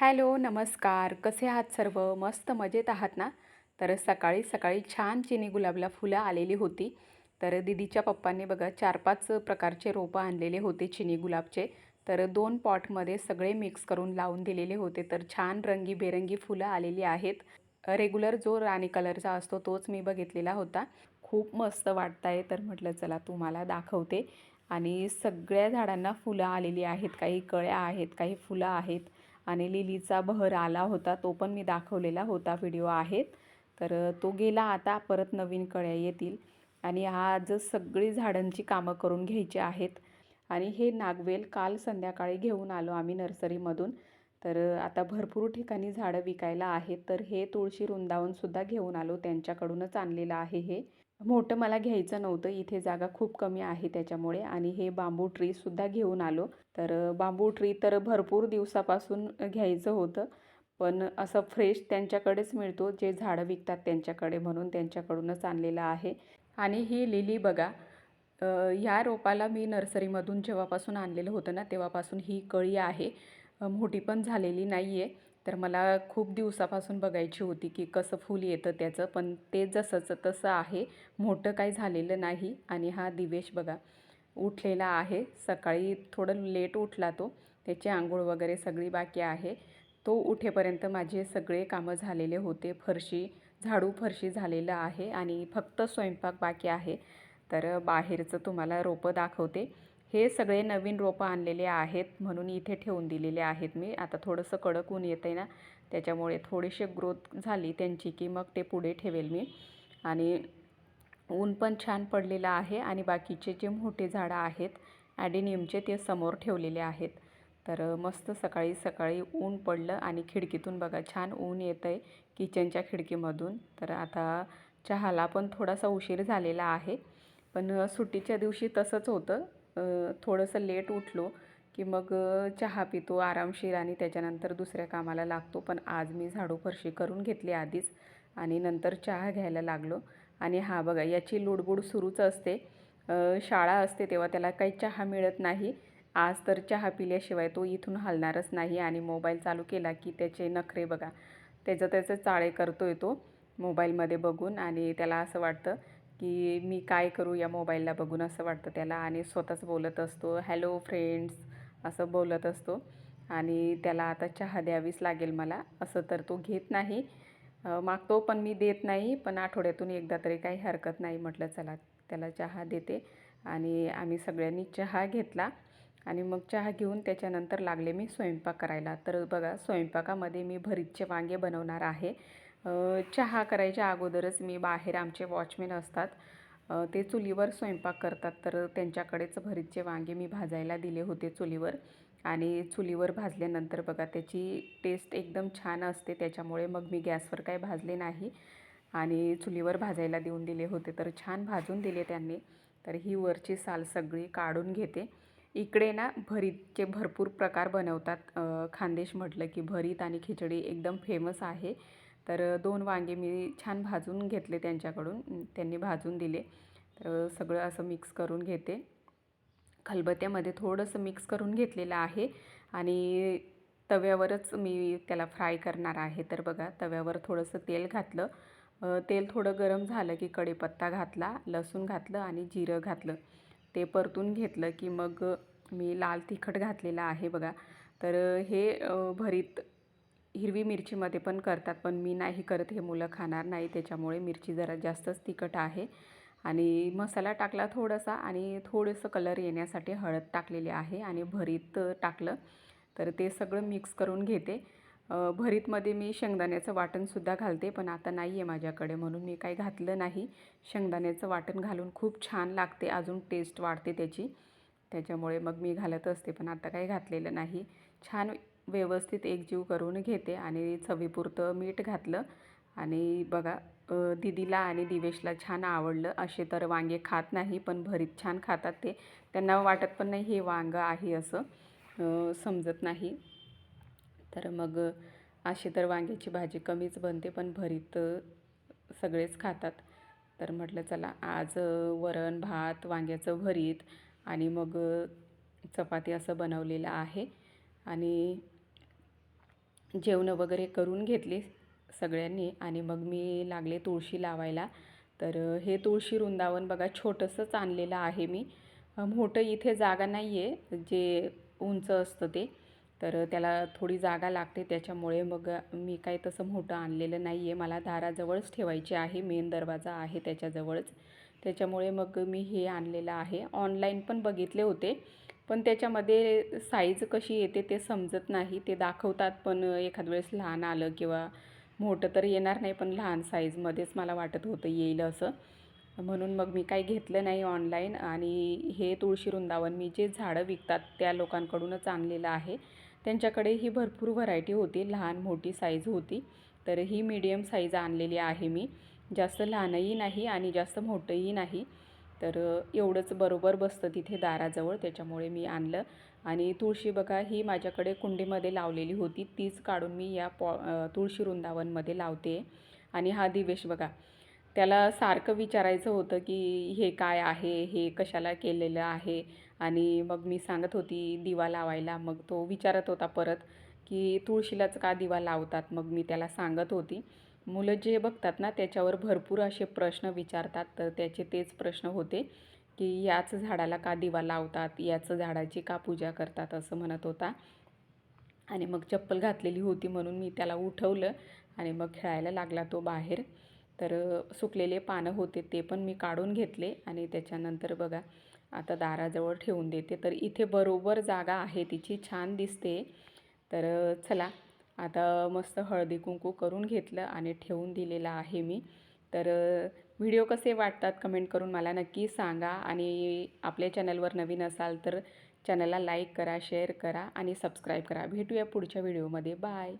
Hello नमस्कार. कसे आहात सर्व? मस्त मजेत आहात ना? तर सकाळी सकाळी छान चिनी गुलाबला फुलं आलेली होती. तर दिदीच्या पप्पांनी बघा चार पाच प्रकारचे रोपं आणलेले होते चिनी गुलाबचे. तर दोन पॉटमध्ये सगळे मिक्स करून लावून दिलेले होते. तर छान रंगीबेरंगी फुलं आलेली आहेत. रेग्युलर जो राणी कलरचा असतो तोच मी बघितलेला होता. खूप मस्त वाटत आहे तर म्हटलं चला तुम्हाला दाखवते. आणि सगळ्या झाडांना फुलं आलेली आहेत. काही कळ्या आहेत काही फुलं आहेत. आणि लिलीचा बहर आला होता तो पण मी दाखवलेला होता व्हिडिओ आहेत. तर तो गेला आता परत नवीन कळ्या येतील. आणि आज सगळी झाडांची कामं करून घ्यायची आहेत. आणि हे नागवेल काल संध्याकाळी घेऊन आलो आम्ही नर्सरीमधून. तर आता भरपूर ठिकाणी झाडं विकायला आहेत. तर हे तुळशी रुंदावूनसुद्धा घेऊन आलो त्यांच्याकडूनच आणलेलं आहे हे. मोठं मला घ्यायचं नव्हतं. इथे जागा खूप कमी आहे त्याच्यामुळे आणि हे बांबू ट्रीसुद्धा घेऊन आलो. तर बांबू ट्री तर भरपूर दिवसापासून घ्यायचं होतं. पण असं फ्रेश त्यांच्याकडेच मिळतो. जे झाडं विकतात त्यांच्याकडे म्हणून त्यांच्याकडूनच आणलेलं आहे. आणि ही लिली बघा ह्या रोपाला मी नर्सरीमधून जेव्हापासून आणलेलं होतं ना तेव्हापासून ही कळी आहे. मोठी पण झालेली नाही आहे तर मला खूप दिवसापासून बघायची होती की कसं फूल येतं त्याचं पण ते जसंचं तसं आहे. मोठं काही झालेलं नाही आणि हा दिवेश बघा उठलेला आहे. सकाळी थोडं लेट उठला तो. त्याची आंघोळ वगैरे सगळी बाकी आहे. तो उठेपर्यंत माझे सगळे कामं झालेले होते. फरशी झाडू फरशी झालेलं आहे आणि फक्त स्वयंपाक बाकी आहे. तर बाहेरचं तुम्हाला रोपं दाखवते. हे सगळे नवीन रोपं आणलेले आहेत म्हणून इथे ठेवून दिलेले आहेत मी. आता थोडंसं कडक ऊन येतं आहे ना त्याच्यामुळे थोडीशी ग्रोथ झाली त्यांची की मग ते पुढे ठेवेल मी. आणि ऊन पण छान पडलेलं आहे आणि बाकीचे जे मोठे झाडं आहेत ॲडिनियमचे ते समोर ठेवलेले आहेत. तर मस्त सकाळी सकाळी ऊन पडलं आणि खिडकीतून बघा छान ऊन येतं आहे किचनच्या खिडकीमधून. तर आता चहाला पण थोडासा उशीर झालेला आहे. पण सुट्टीच्या दिवशी तसंच होतं. थोडंसं लेट उठलो की मग चहा पितो आरामशीर आणि त्याच्यानंतर दुसऱ्या कामाला लागतो. पण आज मी झाडू फरशी करून घेतली आधीच आणि नंतर चहा घ्यायला लागलो. आणि हा बघा याची लुडबुड सुरूच असते. शाळा असते तेव्हा त्याला काही चहा मिळत नाही. आज तर चहा पिल्याशिवाय तो इथून हलणारच नाही आणि मोबाईल चालू केला की त्याचे नखरे बघा त्याचं त्याचं चाळे करतो आहे तो मोबाईलमध्ये बघून आणि त्याला असं वाटतं की मी काय करू या मोबाईलला बघून असं वाटतं त्याला आणि स्वतःच बोलत असतो हॅलो फ्रेंड्स असं बोलत असतो. आणि त्याला आता चहा द्यावीच लागेल मला असं तर तो घेत नाही. मागतो पण मी देत नाही पण आठवड्यातून एकदा तरी काही हरकत नाही म्हटलं चला त्याला चहा देते. आणि आम्ही सगळ्यांनी चहा घेतला. आणि मग चहा घेऊन त्याच्यानंतर लागले मी स्वयंपाक करायला. तर बघा स्वयंपाकामध्ये मी भरीतचे वांगे बनवणार आहे. चहा करायच्या अगोदरच मी बाहेर आमचे वॉचमेन असतात ते चुलीवर स्वयंपाक करतात. तर त्यांच्याकडेच भरीतचे वांगे मी भाजायला दिले होते चुलीवर. आणि चुलीवर भाजल्यानंतर बघा त्याची टेस्ट एकदम छान असते. त्याच्यामुळे मग मी गॅसवर काय भाजले नाही. आणि चुलीवर भाजायला देऊन दिले होते. तर छान भाजून दिले त्यांनी. तर ही वरची साल सगळी काढून घेते. इकडे ना भरीतचे भरपूर प्रकार बनवतात. खानदेश म्हटलं की भरीत आणि खिचडी एकदम फेमस आहे. तर दोन वांगे मी छान भाजून घेतले त्यांच्याकडून. त्यांनी भाजून दिले. तर सगळं असं मिक्स करून घेते. खलबत्यामध्ये थोडंसं मिक्स करून घेतलेलं आहे आणि तव्यावरच मी त्याला फ्राय करणार आहे. तर बघा तव्यावर थोडंसं तेल घातलं. तेल थोडं गरम झालं की कढीपत्ता घातला लसूण घातलं आणि जिरं घातलं. ते परतून घेतलं की मग मी लाल तिखट घातलेलं आहे बघा. तर हे भरीत हिरवी मिरचीमध्ये पण करतात पण मी नाही करत हे मुलं खाणार नाही. त्याच्यामुळे मिरची जरा जास्तच तिखट आहे. आणि मसाला टाकला थोडासा आणि थोडंसं कलर येण्यासाठी हळद टाकलेली आहे आणि भरीत टाकलं. तर ते सगळं मिक्स करून घेते. भरीतमध्ये मी शेंगदाण्याचं वाटणसुद्धा घालते पण आता नाही आहे माझ्याकडे म्हणून मी काही घातलं नाही. शेंगदाण्याचं वाटण घालून खूप छान लागते अजून टेस्ट वाढते त्याची. त्याच्यामुळे मग मी घालत असते पण आता काही घातलेलं नाही. छान व्यवस्थित एकजीव करून घेते आणि चवीपुरतं मीठ घातलं. आणि बघा दिदीला आणि दिवेशला छान आवडलं. असे तर वांगे खात नाही पण भरीत छान खातात ते. त्यांना वाटत पण नाही हे वांगं आहे असं. समजत नाही. तर मग अशी तर वांग्याची भाजी कमीच बनते पण भरीत सगळेच खातात. तर म्हटलं चला आज वरण भात वांग्याचं भरीत आणि मग चपाती असं बनवलेलं आहे. आणि जेवणं वगैरे करून घेतली सगळ्यांनी आणि मग मी लागले तुळशी लावायला. तर हे तुळशी वृंदावन बघा छोटंसंच आणलेलं आहे मी. मोठं इथे जागा नाही आहे जे उंच असतं ते. तर त्याला थोडी जागा लागते त्याच्यामुळे मग मी काही तसं मोठं आणलेलं नाही आहे मला दाराजवळच ठेवायची आहे मेन दरवाजा आहे त्याच्याजवळच. त्याच्यामुळे मग मी हे आणलेलं आहे. ऑनलाईन पण बघितले होते. पण त्याच्यामध्ये साईज कशी येते ते समजत नाही. ते दाखवतात पण एखाद वेळेस लहान आलं किंवा मोठं तर येणार नाही पण लहान साईजमध्येच मला वाटत होतं येईल असं. म्हणून मग मी काही घेतलं नाही ऑनलाईन आणि हे तुळशी वृंदावन मी जे झाडं विकतात त्या लोकांकडूनच आणलेलं आहे. त्यांच्याकडे ही भरपूर व्हरायटी होती लहान मोठी साईज होती. तर ही मीडियम साईज आणलेली आहे मी. जास्त लहानही नाही आणि जास्त मोठंही नाही. तर एवढंच बरोबर बसतं तिथे दाराजवळ. त्याच्यामुळे मी आणलं. आणि तुळशी बघा ही माझ्याकडे कुंडीमध्ये लावलेली होती. तीच काढून मी या पॉ तुळशी वृंदावनमध्ये लावते. आणि हा दिवेश बघा त्याला सारखं विचारायचं होतं की हे काय आहे? हे कशाला केलेलं आहे? आणि मग मी सांगत होती दिवा लावायला. मग तो विचारत होता परत की तुळशीलाच का दिवा लावतात? मग मी त्याला सांगत होती. मुलं जे बघतात ना त्याच्यावर भरपूर असे प्रश्न विचारतात. तर त्याचे तेच प्रश्न होते की याच झाडाला का दिवा लावतात? याच झाडाची का पूजा करतात? असं म्हणत होता. आणि मग चप्पल घातलेली होती म्हणून मी त्याला उठवलं आणि मग खेळायला लागला तो बाहेर. तर सुकलेले पानं होते ते पण मी काढून घेतले आणि त्याच्यानंतर बघा आता दाराजवळ ठेवून देते. तर इथे बरोबर जागा आहे तिची छान दिसते. तर चला आता मस्त हळदी कुंकू करून घेतलं आणि ठेवून दिलेलं आहे मी. तर व्हिडिओ कसे वाटतात कमेंट करून मला नक्की सांगा आणि आपल्या चॅनलवर नवीन असाल तर चॅनलला लाईक करा शेअर करा आणि सबस्क्राईब करा. भेटूया पुढच्या व्हिडिओमध्ये. बाय.